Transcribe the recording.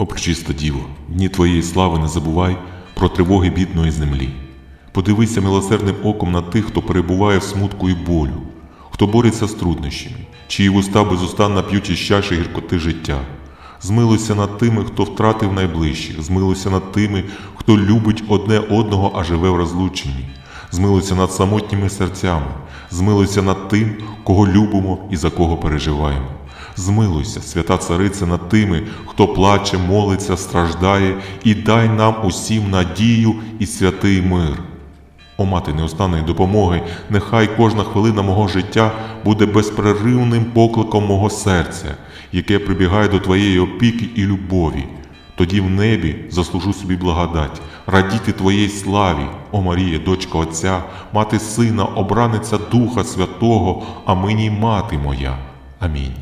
О, пречиста Діво, дні Твоєї слави не забувай про тривоги бідної землі. Подивися милосердним оком на тих, хто перебуває в смутку і болю, хто бореться з труднощами, чиї вуста безустанно п'ють із чаші гіркоти життя. Змилуйся над тими, хто втратив найближчих, змилуйся над тими, хто любить одне одного, а живе в розлученні. Змилуйся над самотніми серцями, змилуйся над тим, кого любимо і за кого переживаємо. Змилуйся, свята цариця, над тими, хто плаче, молиться, страждає, і дай нам усім надію і святий мир. О мати неустанної допомоги, нехай кожна хвилина мого життя буде безперервним покликом мого серця, яке прибігає до Твоєї опіки і любові. Тоді в небі заслужу собі благодать, радіти Твоїй славі, о Марія, дочка Отця, мати Сина, обраниця Духа Святого, а мені мати моя. Амінь.